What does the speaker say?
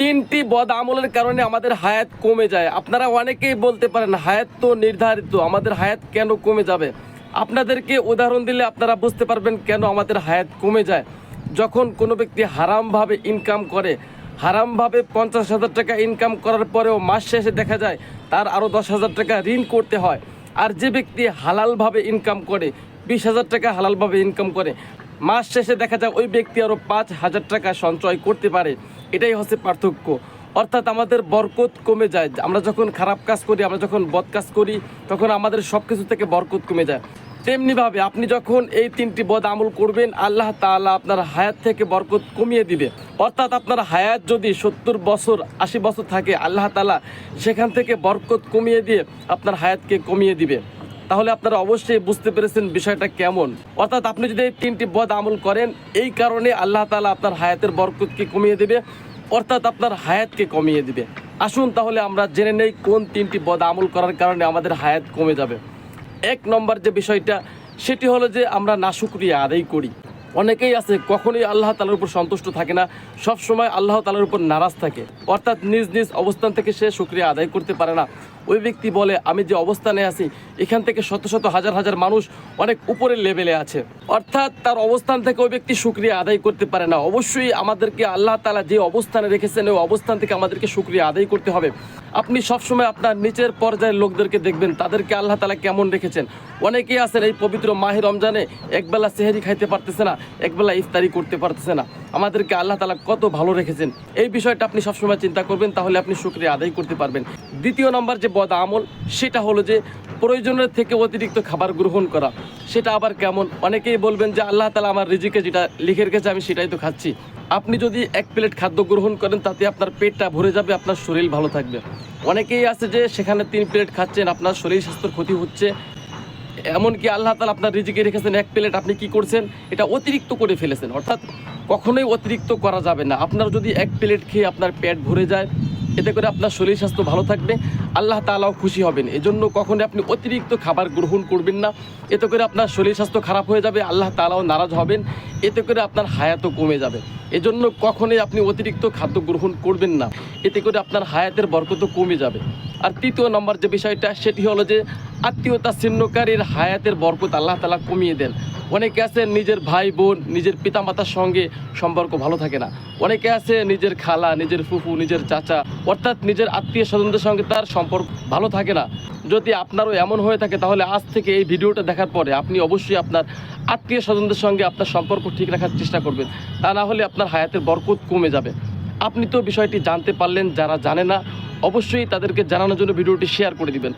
তিনটি বদ আমলের কারণে আমাদের হায়াত কমে যায়। আপনারা অনেকেই বলতে পারেন, হায়াত তো নির্ধারিত, আমাদের হায়াত কেন কমে যাবে? আপনাদেরকে উদাহরণ দিলে আপনারা বুঝতে পারবেন কেন আমাদের হায়াত কমে যায়। যখন কোনো ব্যক্তি হারামভাবে ইনকাম করে, হারামভাবে পঞ্চাশ হাজার টাকা ইনকাম করার পরেও মাস শেষে দেখা যায় তার আরও দশ হাজার টাকা ঋণ করতে হয়। আর যে ব্যক্তি হালালভাবে ইনকাম করে, বিশ হাজার টাকা হালালভাবে ইনকাম করে, মাস শেষে দেখা যায় ওই ব্যক্তি আরও পাঁচ হাজার টাকা সঞ্চয় করতে পারে। এটাই হচ্ছে পার্থক্য। অর্থাৎ আমাদের বরকত কমে যায়। আমরা যখন খারাপ কাজ করি, আমরা যখন বদ কাজ করি, তখন আমাদের সব কিছু থেকে বরকত কমে যায়। তেমনিভাবে আপনি যখন এই তিনটি বদ আমল করবেন, আল্লাহ তাআলা আপনার হায়াত থেকে বরকত কমিয়ে দিবে। অর্থাৎ আপনার হায়াত যদি সত্তর বছর, আশি বছর থাকে, আল্লাহ তালা সেখান থেকে বরকত কমিয়ে দিয়ে আপনার হায়াতকে কমিয়ে দিবে। তাহলে আপনারা অবশ্যই বুঝতে পেরেছেন বিষয়টা কেমন। অর্থাৎ আপনি যদি এই তিনটি বদ আমল করেন, এই কারণে আল্লাহ তালা আপনার হায়াতের বরকতকে কমিয়ে দেবে, অর্থাৎ আপনার হায়াতকে কমিয়ে দিবে। আসুন তাহলে আমরা জেনে নেই কোন তিনটি বদ আমল করার কারণে আমাদের হায়াত কমে যাবে। এক নম্বর যে বিষয়টা, সেটি হলো যে আমরা নাশুক্রিয়া আদায় করি। অনেকেই আছে, কখনোই আল্লাহ তালার উপর সন্তুষ্ট থাকে না সব সময় আল্লাহ তালার উপর নারাজ থাকে। অর্থাৎ নিজ নিজ অবস্থান থেকে সে শুক্রিয়া আদায় করতে পারে না। ওই ব্যক্তি বলে, আমি যে অবস্থানে আছি, এখান থেকে শত শত হাজার হাজার মানুষ অনেক উপরের লেভেলে আছে। অর্থাৎ তার অবস্থান থেকে ওই ব্যক্তি শুক্রিয়া আদায় করতে পারে না। অবশ্যই আমাদেরকে আল্লাহ তালা যে অবস্থানে রেখেছেন, ওই অবস্থান থেকে আমাদেরকে শুক্রিয়া আদায় করতে হবে। আপনি সবসময় আপনার নিচের পর্যায়ের লোকদেরকে দেখবেন, তাদেরকে আল্লাহ তালা কেমন রেখেছেন? অনেকেই আছেন এই পবিত্র মাহে রমজানে একবেলা সেহেরি খাইতে পারতেছে না, একবেলা ইফতারি করতে পারতেছে না। আমাদেরকে আল্লাহ তালা কত ভালো রেখেছেন? এই বিষয়টা আপনি সবসময় চিন্তা করবেন, তাহলে আপনি শুক্রিয়া আদায় করতে পারবেন। দ্বিতীয় নম্বর যে বদ আমল, সেটা হলো যে প্রয়োজনের থেকে অতিরিক্ত খাবার গ্রহণ করা। সেটা আবার কেমন? অনেকেই বলবেন যে আল্লাহ তালা আমার রিজিকে যেটা লিখে রেখেছে, আমি সেটাই তো খাচ্ছি। আপনি যদি এক প্লেট খাদ্য গ্রহণ করেন, তাতে আপনার পেটটা ভরে যাবে, আপনার শরীর ভালো থাকবে। অনেকেই আছে যে সেখানে তিন প্লেট খাচ্ছেন, আপনার শরীর স্বাস্থ্যের ক্ষতি হচ্ছে। এমনকি আল্লাহ তালা আপনার রিজিকে রেখেছেন, এক প্লেট আপনি কি করছেন, এটা অতিরিক্ত করে ফেলেছেন। অর্থাৎ কখনোই অতিরিক্ত করা যাবে না। আপনার যদি এক প্লেট খেয়ে আপনার পেট ভরে যায় এতে করে আপনার শরীর স্বাস্থ্য ভালো থাকবে, আল্লাহ তালাও খুশি হবেন। এজন্য কখনোই আপনি অতিরিক্ত খাবার গ্রহণ করবেন না। এতে করে আপনার শরীর স্বাস্থ্য খারাপ হয়ে যাবে, আল্লাহ তালাও নারাজ হবেন। এতে করে আপনার হায়াতও কমে যাবে। এজন্য কখনোই আপনি অতিরিক্ত খাদ্য গ্রহণ করবেন না। এতে করে আপনার হায়াতের বরকতও কমে যাবে। আর তৃতীয় নম্বর যে বিষয়টা, সেটি হলো যে আত্মীয়তা ছিন্নকারীর হায়াতের বরকত আল্লাহ তালা কমিয়ে দেন। অনেকে আছে নিজের ভাই বোন, নিজের পিতামাতার সঙ্গে সম্পর্ক ভালো থাকে না। অনেকে আছে নিজের খালা, নিজের ফুফু, নিজের চাচা, অর্থাৎ নিজের আত্মীয় স্বজনদের সঙ্গে তার সম্পর্ক ভালো থাকে না। যদি আপনারও এমন হয়ে থাকে, তাহলে আজ থেকে এই ভিডিওটা দেখার পরে আপনি অবশ্যই আপনার আত্মীয় স্বজনদের সঙ্গে আপনার সম্পর্ক ঠিক রাখার চেষ্টা করবেন। তা না হলে আপনার হায়াতের বরকত কমে যাবে। আপনি তো বিষয়টি জানতে পারলেন, যারা জানে না অবশ্যই তাদেরকে জানানোর জন্য ভিডিওটি শেয়ার করে দিবেন।